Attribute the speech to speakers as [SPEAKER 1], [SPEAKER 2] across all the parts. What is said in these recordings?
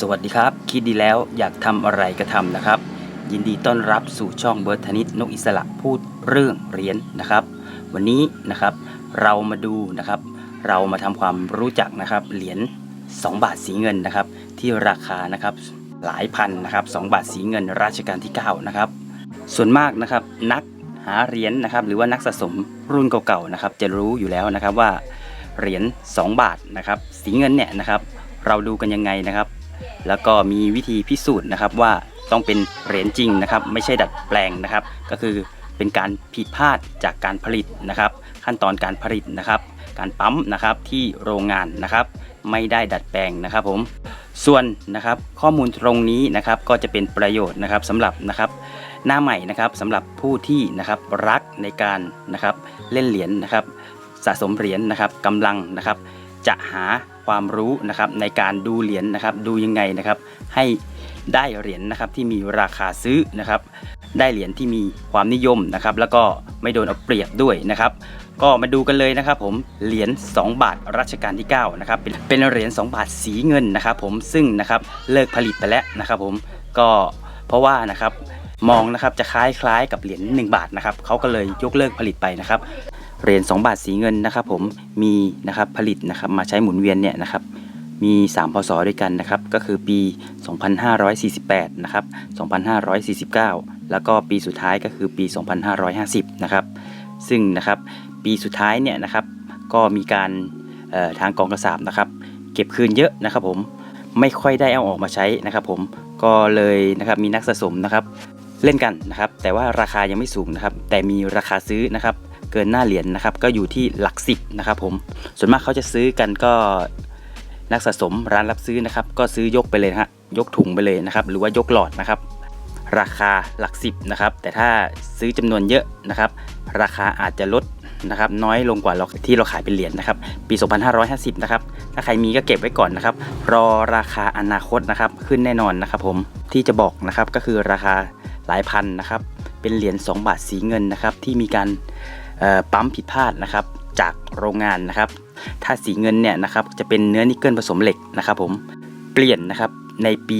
[SPEAKER 1] สวัสดีครับ คิดดีแล้วอยากทำอะไรก็ทำนะครับ ยินดีต้อนรับสู่ช่องเบิร์ธนิตนกอิสระพูดเรื่องเหรียญนะครับ วันนี้นะครับเรามาดูนะครับ เรามาทำความรู้จักนะครับเหรียญ2 บาทสีเงินนะครับ ที่ราคานะครับหลายพันนะครับ2บาทสีเงินรัชกาลที่9นะครับส่วนมากนะครับนักหาเหรียญนะครับ หรือว่านักสะสมรุ่นเก่าๆนะครับ จะรู้อยู่แล้วนะครับว่าเหรียญ2บาทนะครับ สีเงินเนี่ยนะครับ เราดูกันยังไงนะครับ แล้วก็มีวิธีพิสูจน์นะครับว่าต้องเป็นเหรียญจริงนะครับ ไม่ใช่ดัดแปลงนะครับ ก็คือเป็นการผิดพลาดจากการผลิตนะครับ ขั้นตอนการผลิตนะครับ การปั๊มนะครับที่โรงงานนะครับ ไม่ได้ดัดแปลงนะครับผมส่วนนะครับข้อมูลตรงนี้นะครับก็จะเป็นประโยชน์นะครับสำหรับนะครับหน้าใหม่นะครับสำหรับผู้ที่นะครับรักในการนะครับเล่นเหรียญนะครับ สะสมเหรียญนะครับกำลังนะครับ จะหาความรู้นะครับในการดูเหรียญนะครับ ดูยังไงนะครับ ให้ได้เหรียญนะครับที่มีราคาซื้อนะครับ ได้เหรียญที่มีความนิยมนะครับ แล้วก็ไม่โดนเอาเปรียบด้วยนะครับ ก็มาดูกันเลยนะครับ ผมเหรียญ2 บาทรัชกาลที่9นะครับเป็นเป็นเหรียญ2บาทสีเงินนะครับ ผมซึ่งนะครับเลิกผลิตไปแล้วนะครับ ผมก็เพราะว่านะครับมองนะครับจะคล้ายๆกับเหรียญ1บาทนะครับเขาก็เลยยกเลิกผลิตไปนะครับ เหรียญ2บาทสีเงินนะครับผมมีนะครับผลิตนะครับมาใช้หมุนเวียนเนี่ยนะครับมี 3 พศด้วยกันนะครับก็คือปี 2548 นะครับ 2549 แล้วก็ปีสุดท้ายก็คือปี 2550 นะครับซึ่งนะครับปีสุดท้ายเนี่ยนะครับก็มีการทางกองกระสาบนะครับ เก็บคืนเยอะนะครับผมไม่ค่อยได้เอาออกมาใช้นะครับผมก็เลยนะครับมีนักสะสมนะครับเล่นกันนะครับแต่ว่าราคายังไม่สูงนะครับแต่มีราคาซื้อนะครับ เกินหน้าเหรียญนะครับ ก็อยู่ที่หลักสิบนะครับผม ส่วนมากเขาจะซื้อกันก็นักสะสมร้านรับซื้อนะครับ ก็ซื้อยกไปเลยฮะยกถุงไปเลยนะครับ หรือว่ายกหลอดนะครับ ราคาหลักสิบนะครับ แต่ถ้าซื้อจำนวนเยอะนะครับ ราคาอาจจะลดนะครับน้อยลงกว่าที่เราขายเป็นเหรียญนะครับ ปี 2550 นะครับ ถ้าใครมีก็เก็บไว้ก่อนนะครับ รอราคาอนาคตนะครับ ขึ้นแน่นอนนะครับผมที่จะบอกนะครับก็คือราคาหลายพันนะครับ เป็นเหรียญ2บาทสีเงินนะครับ ที่มีการ ปั๊มผิดพลาดนะครับจากโรงงานนะครับ ถ้าสีเงินเนี่ยนะครับจะเป็นเนื้อนิกเกิลผสมเหล็กนะครับผมเปลี่ยนนะครับในปี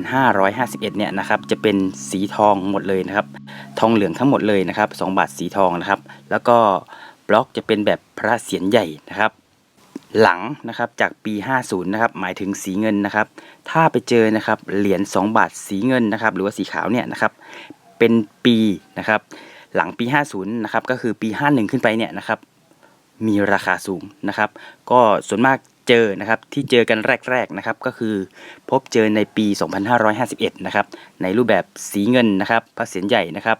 [SPEAKER 1] 2551 เนี่ยนะครับจะเป็นสีทองหมดเลยนะครับ ทองเหลืองทั้งหมดเลยนะครับ 2 บาทสีทองนะครับ แล้วก็บล็อกจะเป็นแบบพระเศียรใหญ่นะครับ หลังนะครับจากปี 50 นะครับหมายถึงสีเงินนะครับ ถ้าไปเจอนะครับเหรียญ2บาทสีเงินนะครับ หรือว่าสีขาวเนี่ยนะครับ เป็นปีนะครับ หลังปี 50 นะครับ ก็คือปี 51 ขึ้นไปเนี่ยนะครับ มีราคาสูงนะครับ ก็ส่วนมากเจอนะครับที่เจอกันแรกๆนะครับ ก็คือพบเจอในปี 2551 นะครับ ในรูปแบบสีเงินนะครับพระเศียรใหญ่นะครับ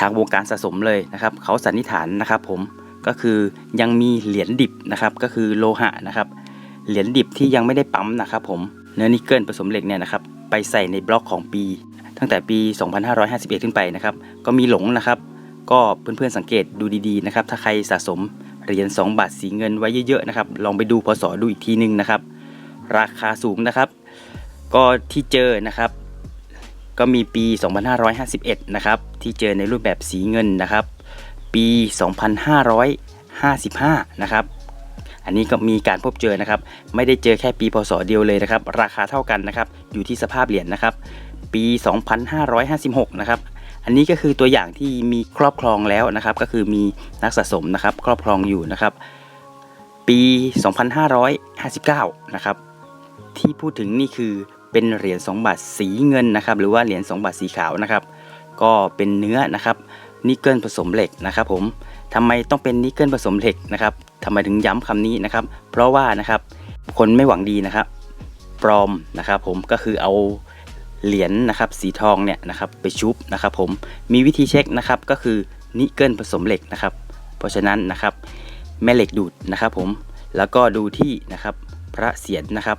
[SPEAKER 1] ทางวงการสะสมเลยนะครับ เขาสันนิษฐานนะครับ ผมก็คือยังมีเหรียญดิบนะครับ ก็คือโลหะนะครับ เหรียญดิบที่ยังไม่ได้ปั๊มนะครับ ผมเนื้อนิกเกิลผสมเหล็กเนี่ยนะครับ ไปใส่ในบล็อกของปี ตั้งแต่ปี 2551 ขึ้นไปนะครับก็มีหลงนะครับ ก็เพื่อนๆสังเกตดูดีๆนะครับถ้าใครสะสมเหรียญ2บาทสีเงินไว้เยอะๆนะครับลองไปดูพศดูอีกทีนึงนะครับ ราคาสูงนะครับ ก็ที่เจอนะครับ ก็มีปี 2551 นะครับ ที่เจอในรูปแบบสีเงินนะครับ ปี 2555 นะครับอันนี้ก็มีการพบเจอนะครับ ไม่ได้เจอแค่ปีพศเดียวเลยนะครับ ราคาเท่ากันนะครับ อยู่ที่สภาพเหรียญนะครับ ปี 2556 นะครับ อันนี้ก็คือตัวอย่างที่มีครอบครองแล้วนะครับ ก็คือมีนักสะสมนะครับ ครอบครองอยู่นะครับ ปี 2559 นะครับ ที่พูดถึงนี่คือเป็นเหรียญ2บาทสีเงินนะครับ หรือว่าเหรียญ2บาทสีขาวนะครับ ก็เป็นเนื้อนะครับนิกเกิลผสมเหล็กนะครับผมทำไมต้องเป็นนิกเกิลผสมเหล็กนะครับทำไมถึงย้ำคำนี้นะครับ เพราะว่านะครับคนไม่หวังดีนะครับ ปลอมนะครับ ผมก็คือเอา เหรียญนะครับสีทองเนี่ยนะครับไปชุบนะครับผมมีวิธีเช็คนะครับก็คือนิกเกิลผสมเหล็กนะครับ เพราะฉะนั้นนะครับแม่เหล็กดูดนะครับผมแล้วก็ดูที่นะครับพระเศียรนะครับ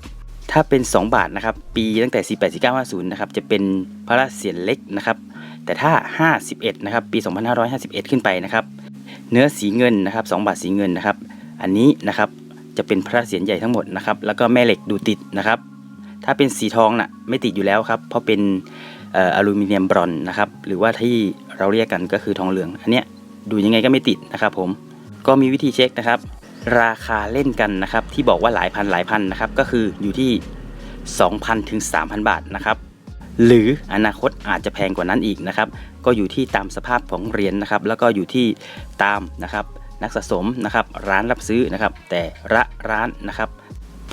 [SPEAKER 1] ถ้าเป็น 2 บาทนะครับปีตั้งแต่ 48 49 50นะครับจะเป็นพระเศียรเล็กนะครับแต่ถ้า 51นะครับปี 2551 ขึ้นไปนะครับเนื้อสีเงินนะครับ2บาทสีเงินนะครับ อันนี้นะครับจะเป็นพระเศียรใหญ่ทั้งหมดนะครับแล้วก็แม่เหล็กดูติดนะครับ ถ้าเป็นสีทองน่ะไม่ติดอยู่แล้วครับ เพราะเป็นออลูมิเนียมบรอนนะครับ หรือว่าที่เราเรียกกันก็คือทองเหลือง อันเนี้ยดูยังไงก็ไม่ติดนะครับผม ก็มีวิธีเช็คนะครับ ราคาเล่นกันนะครับ ที่บอกว่าหลายพันหลายพันนะครับ ก็คืออยู่ที่ 2,000ถึง3,000 บาทนะครับ หรืออนาคตอาจจะแพงกว่านั้นอีกนะครับ ก็อยู่ที่ตามสภาพของเหรียญนะครับ แล้วก็อยู่ที่ตามนะครับนักสะสมนะครับ ร้านรับซื้อนะครับ แต่ละร้านนะครับ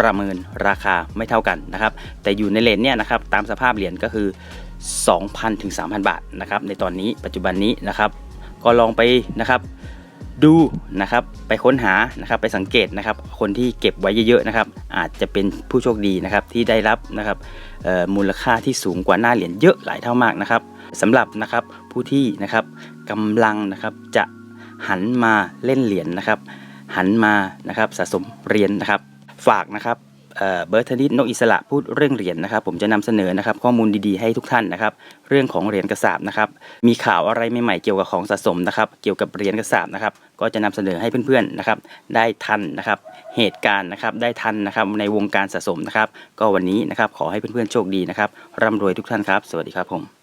[SPEAKER 1] ประเมินราคาไม่เท่ากันนะครับแต่อยู่ในเลนเนี่ยนะครับตามสภาพเหรียญก็คือ 2,000ถึง3,000 บาทนะครับในตอนนี้ปัจจุบันนี้นะครับ ก็ลองไปนะครับดูนะครับไปค้นหานะครับไปสังเกตนะครับ คนที่เก็บไว้เยอะๆนะครับ อาจจะเป็นผู้โชคดีนะครับที่ได้รับนะครับมูลค่าที่สูงกว่าหน้าเหรียญเยอะหลายเท่ามากนะครับสำหรับนะครับผู้ที่นะครับกำลังนะครับจะหันมาเล่นเหรียญนะครับ หันมานะครับสะสมเหรียญนะครับ ฝากนะครับเอ่อเบิร์ธนิตนกอิสระพูดเรื่องเหรียญนะครับ ผมจะนำเสนอนะครับ ข้อมูลดีๆให้ทุกท่านนะครับ เรื่องของเหรียญกระสาบนะครับ มีข่าวอะไรใหม่ๆเกี่ยวกับของสะสมนะครับ เกี่ยวกับเหรียญกระสาบนะครับ ก็จะนำเสนอให้เพื่อนๆนะครับ ได้ทันนะครับ เหตุการณ์นะครับ ได้ทันนะครับในวงการสะสมนะครับ ก็วันนี้นะครับขอให้เพื่อนๆโชคดีนะครับร่ำรวยทุกท่านครับ สวัสดีครับผม